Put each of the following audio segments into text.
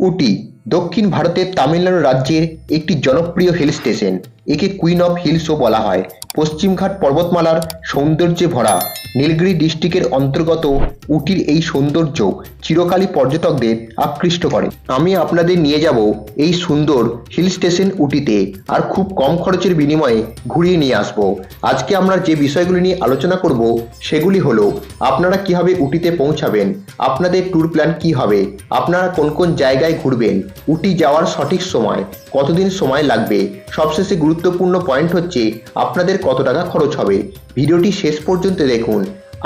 উটি দক্ষিণ ভারতের তামিলনাড়ু রাজ্যের একটি জনপ্রিয় হিল স্টেশন একে কুইন অফ হিলসও বলা হয়। পশ্চিমঘাট পর্বতমালার সৌন্দর্যে ভরা নীলগিরি ডিস্ট্রিক্টের অন্তর্গত উটির এই সৌন্দর্য চিরকালই পর্যটকদের আকৃষ্ট করে। আমি আপনাদের নিয়ে যাব এই সুন্দর হিল স্টেশন উটিতে আর খুব কম খরচের বিনিময়ে ঘুরিয়ে নিয়ে আসব। আজকে আমরা যে বিষয়গুলি নিয়ে আলোচনা করব সেগুলি হলো, আপনারা কীভাবে উটিতে পৌঁছাবেন, আপনাদের ট্যুর প্ল্যান কি হবে, আপনারা কোন কোন জায়গায় ঘুরবেন, উটি যাওয়ার সঠিক সময়, কতদিন সময় লাগবে, সবশেষে গুরুত্বপূর্ণ পয়েন্ট হচ্ছে আপনাদের কত টাকা খরচ হবে। ভিডিওটি শেষ পর্যন্ত দেখুন।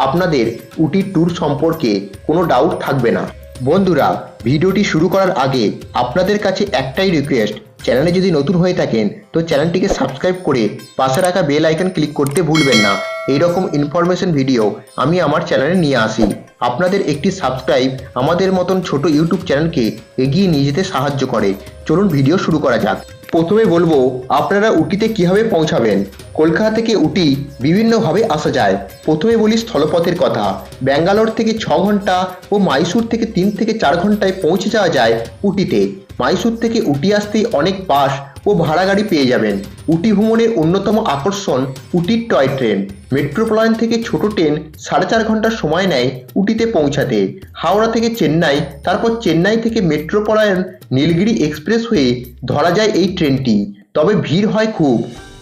আপনাদের উটির ট্যুর সম্পর্কে কোনো ডাউট থাকবে না। বন্ধুরা, ভিডিওটি শুরু করার আগে আপনাদের কাছে একটাই রিকোয়েস্ট চ্যানেলে যদি নতুন হয়ে থাকেন, তো চ্যানেলটিকে সাবস্ক্রাইব করে পাশে রাখা বেল আইকন ক্লিক করতে ভুলবেন না। এইরকম ইনফরমেশন ভিডিও আমি আমার চ্যানেলে নিয়ে আসি। আপনাদের একটি সাবস্ক্রাইব আমাদের মতন ছোট ইউটিউব চ্যানেলকে এগিয়ে নিয়ে যেতে সাহায্য করে। চলুন ভিডিও শুরু করা যাক। প্রথমে বলব, আপনারা উটিতে কীভাবে পৌঁছাবেন? কলকাতা থেকে উটি বিভিন্নভাবে আসা যায়। প্রথমে বলি স্থলপথের কথা। ব্যাঙ্গালোর থেকে ছ ঘণ্টা ও মাইসুর থেকে তিন থেকে চার ঘন্টায় পৌঁছে যাওয়া যায় উটিতে। মাইসুর থেকে উটি আসতেই অনেক বাস ও ভাড়া গাড়ি পেয়ে যাবেন। উটি ভ্রমণের অন্যতম আকর্ষণ উটির টয় ট্রেন। মেট্রোপ্লয়ন থেকে ছোট ট্রেন সাড়ে চার ঘণ্টা সময় নেয় উটিতে পৌঁছাতে। হাওড়া থেকে চেন্নাই, তারপর চেন্নাই থেকে মেট্রোপলয়ন নীলগিরি এক্সপ্রেস হয়ে ধরা যায় এই ট্রেনটি। তবে ভিড় হয় খুব,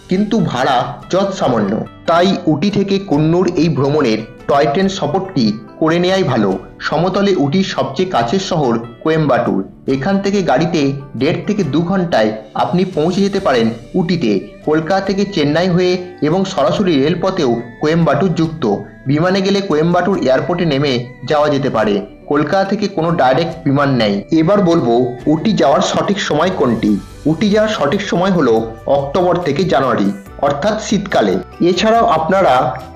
কিন্তু ভাড়া যৎ সামান্য তাই উটি থেকে কুন্নুর এই ভ্রমণের টয় ট্রেন সফরটি করে নেওয়াই ভালো। সমতলে উটির সবচেয়ে কাছের শহর কোয়েম্বাটুর। এখান থেকে গাড়িতে দেড় থেকে দু ঘন্টায় আপনি পৌঁছে যেতে পারেন উটিতে। কলকাতা থেকে চেন্নাই হয়ে এবং সরাসরি রেলপথেও কোয়েম্বাটুর যুক্ত। বিমানে গেলে কোয়েম্বাটুর এয়ারপোর্টে নেমে যাওয়া যেতে পারে। কলকাতা থেকে কোনো ডাইরেক্ট বিমান নেই। এবার বলব, উটি যাওয়ার সঠিক সময় কোনটি? উটি যাওয়ার সঠিক সময় হলো অক্টোবর থেকে জানুয়ারি, অর্থাৎ শীতকালে। এছাড়াও আপনারা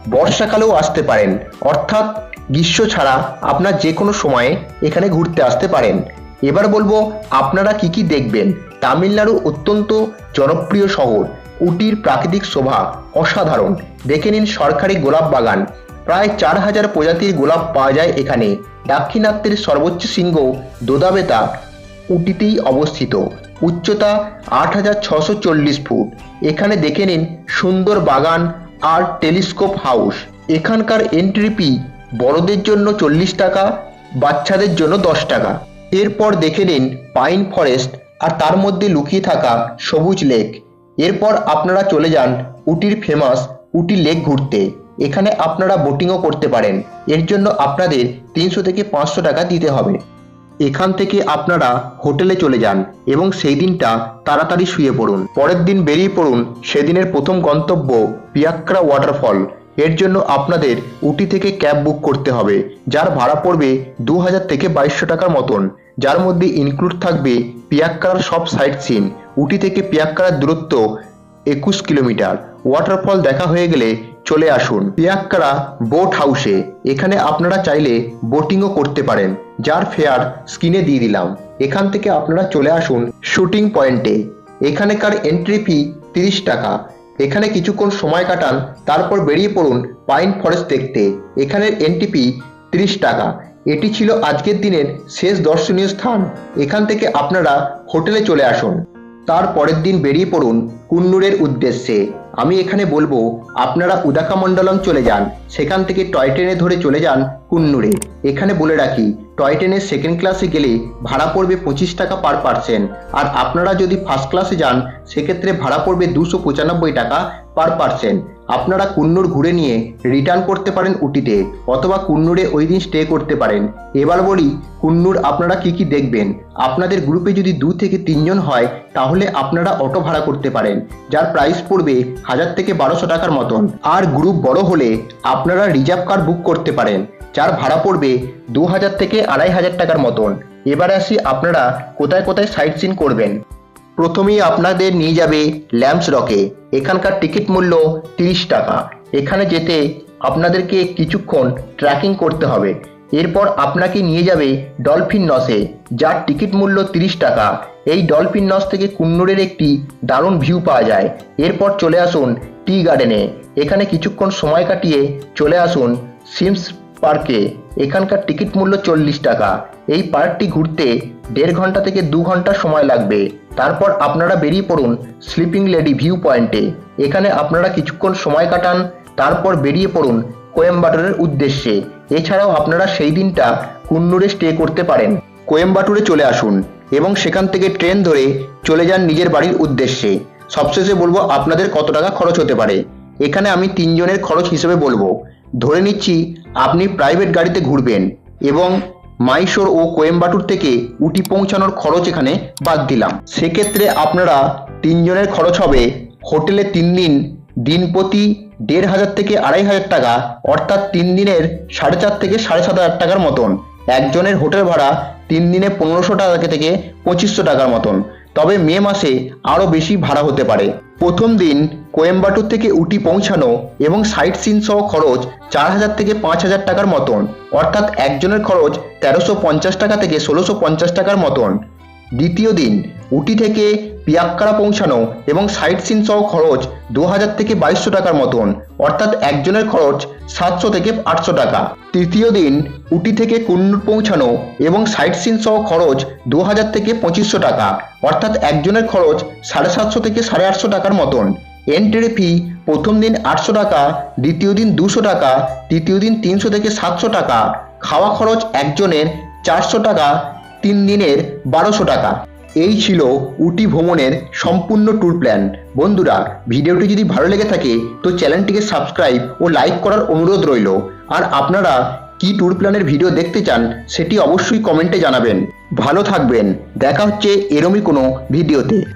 বর্ষাকালেও আসতে পারেন। অর্থাৎ গ্রীষ্ম ছাড়া আপনার যে কোনো সময়ে এখানে ঘুরতে আসতে পারেন। এবার বলব, আপনারা কি কি দেখবেন? তামিলনাড়ু অত্যন্ত জনপ্রিয় শহর। উটির প্রাকৃতিক শোভা অসাধারণ। দেখে নিন সরকারি গোলাপ বাগান। প্রায় চার হাজার প্রজাতির গোলাপ পাওয়া যায় এখানে। দাক্ষিণাত্যের সর্বোচ্চ শৃঙ্গ দোদাবেতা উটিতেই অবস্থিত। উচ্চতা আট হাজার ছশো চল্লিশ ফুট। এখানে দেখে নিন সুন্দর বাগান আর টেলিস্কোপ হাউস। এখানকার এন্ট্রি ফি বড়দের জন্য চল্লিশ টাকা, বাচ্চাদের জন্য দশ টাকা। এরপর দেখে নিন পাইন ফরেস্ট আর তার মধ্যে লুকিয়ে থাকা সবুজ লেক। এরপর আপনারা চলে যান উটির ফেমাস উটি লেক ঘুরতে। এখানে আপনারা বোটিংও করতে পারেন। এর জন্য আপনাদের তিনশো থেকে পাঁচশো টাকা দিতে হবে। এখান থেকে আপনারা হোটেলে চলে যান এবং সেই দিনটা তাড়াতাড়ি শুয়ে পড়ুন। পরের দিন বেরিয়ে পড়ুন সেদিনের প্রথম গন্তব্য পিয়াক্রা ওয়াটারফল। এর জন্য আপনাদের উটি থেকে ক্যাব বুক করতে হবে, যার ভাড়া পড়বে দু হাজার থেকে বাইশশো টাকার মতন। যার মধ্যে ইনক্লুড থাকবে পিয়াক্কার সব সাইট সিন উটি থেকে পিয়াক্কার দূরত্ব একুশ কিলোমিটার। ওয়াটারফল দেখা হয়ে গেলে চলে আসুন। পিয়াক্কারা বোট হাউসে এখানে আপনারা চাইলে বোটিংও করতে পারেন। যার ফেয়ার স্ক্রিনে দিয়ে দিলাম। এখান থেকে আপনারা চলে আসুন শুটিং পয়েন্টে এখানেকার এন্ট্রি ফি তিরিশ টাকা। এখানে কিছুক্ষণ সময় কাটান, তারপর বেরিয়ে পড়ুন পাইন ফরেস্ট দেখতে। এখানের এনটিপি ত্রিশ টাকা। এটি ছিল আজকের দিনের শেষ দর্শনীয় স্থান। এখান থেকে আপনারা হোটেলে চলে আসুন। তার পরের দিন বেরিয়ে পড়ুন কুন্নুরের উদ্দেশ্যে। আমি এখানে বলব, আপনারা উদাকামণ্ডলম চলে যান। সেখান থেকে টয় ট্রেনে ধরে চলে যান কুন্নুরে। এখানে বলে রাখি, টয় ট্রেনের সেকেন্ড ক্লাসে গেলে ভাড়া পড়বে পঁচিশ টাকা পার পার্সেন আর আপনারা যদি ফার্স্ট ক্লাসে যান, সেক্ষেত্রে ভাড়া পড়বে দুশো পঁচানব্বই টাকা পার পার্সেন আপনারা কুন্নুর ঘুরে নিয়ে রিটার্ন করতে পারেন উটিতে, অথবা কুন্নুরে ওই দিন স্টে করতে পারেন। এবার বলি, কুন্নুর আপনারা কি কি দেখবেন? আপনাদের গ্রুপে যদি দু থেকে তিনজন হয়, তাহলে আপনারা অটো ভাড়া করতে পারেন, যার প্রাইস পড়বে হাজার থেকে বারোশো টাকার মতন। আর গ্রুপ বড় হলে আপনারা রিজার্ভ কার বুক করতে পারেন, যার ভাড়া পড়বে দু হাজার থেকে আড়াই হাজার টাকার মতন। এবার আসি আপনারা কোথায় কোথায় সাইট সিন করবেন। প্রথমেই আপনাদের নিয়ে যাবে ল্যাম্পস রকে। এখানকার টিকিট মূল্য তিরিশ টাকা। এখানে যেতে আপনাদেরকে কিছুক্ষণ ট্র্যাকিং করতে হবে। এরপর আপনাকে নিয়ে যাবে ডলফিন নসে, যার টিকিট মূল্য তিরিশ টাকা। এই ডলফিন নস থেকে কুন্নুরের একটি দারুণ ভিউ পাওয়া যায়। এরপর চলে আসুন টি গার্ডেনে। এখানে কিছুক্ষণ সময় কাটিয়ে চলে আসুন সিমস পার্কে। এখানকার টিকিট মূল্য চল্লিশ টাকা। এই পার্কটি ঘুরতে দেড় ঘণ্টা থেকে দু ঘণ্টা সময় লাগবে। তারপর আপনারা বেরিয়ে পড়ুন স্লিপিং লেডি ভিউ পয়েন্টে এখানে আপনারা কিছুক্ষণ সময় কাটান, তারপর বেরিয়ে পড়ুন কোয়েম্বাটোরের উদ্দেশ্যে। এছাড়াও আপনারা সেই দিনটা কুন্নুরে স্টে করতে পারেন। কোয়েম্বাটুরে চলে আসুন এবং সেখান থেকে ট্রেন ধরে চলে যান নিজের বাড়ির উদ্দেশ্যে। সবশেষে বলব আপনাদের কত টাকা খরচ হতে পারে। এখানে আমি তিনজনের খরচ হিসেবে বলব। ধরে নিচ্ছি, আপনি প্রাইভেট গাড়িতে ঘুরবেন এবং মাইশোর ও কোয়েম্বাটুর থেকে উটি পৌঁছানোর খরচ এখানে বাদ দিলাম। সেক্ষেত্রে আপনারা তিনজনের খরচ হবে হোটেলে তিন দিন দিন প্রতি দেড় হাজার থেকে আড়াই হাজার টাকা, অর্থাৎ তিন দিনের সাড়ে চার থেকে সাড়ে সাত হাজার টাকার মতন। একজনের হোটেল ভাড়া তিন দিনে পনেরোশো টাকা থেকে পঁচিশশো টাকার মতন। তবে মে মাসে আরও বেশি ভাড়া হতে পারে। প্রথম দিন কোয়েম্বাটুর থেকে উটি পৌঁছানো এবং সাইট সিন সহ খরচ চার হাজার থেকে পাঁচ হাজার টাকার মতন। অর্থাৎ একজনের খরচ তেরোশো পঞ্চাশ টাকা থেকে ষোলোশো পঞ্চাশ টাকার মতন। দ্বিতীয় দিন, উটি থেকে পিয়াক্কারা পৌঁছানো এবং সাইট সিন সহ খরচ দু হাজার থেকে বাইশশো টাকার মতন। অর্থাৎ একজনের খরচ সাতশো থেকে আটশো টাকা। তৃতীয় দিন, উটি থেকে কুন্নুর পৌঁছানো এবং সাইট সিন সহ খরচ দু হাজার থেকে পঁচিশশো টাকা। অর্থাৎ একজনের খরচ সাড়ে সাতশো থেকে সাড়ে আটশো টাকার মতন। এন্ট্রি ফি প্রথম দিন আটশো টাকা, দ্বিতীয় দিন দুশো টাকা, তৃতীয় দিন তিনশো থেকে সাতশো টাকা। খাওয়া খরচ একজনের চারশো টাকা, তিন দিনের বারোশো টাকা। এই ছিল উটি ভ্রমণের সম্পূর্ণ ট্যুর প্ল্যান বন্ধুরা, ভিডিওটি যদি ভালো লেগে থাকে, তো চ্যানেলটিকে সাবস্ক্রাইব ও লাইক করার অনুরোধ রইল। আর আপনারা কি ট্যুর প্ল্যানের ভিডিও দেখতে চান, সেটি অবশ্যই কমেন্টে জানাবেন। ভালো থাকবেন। দেখা হচ্ছে এরমই কোনো ভিডিওতে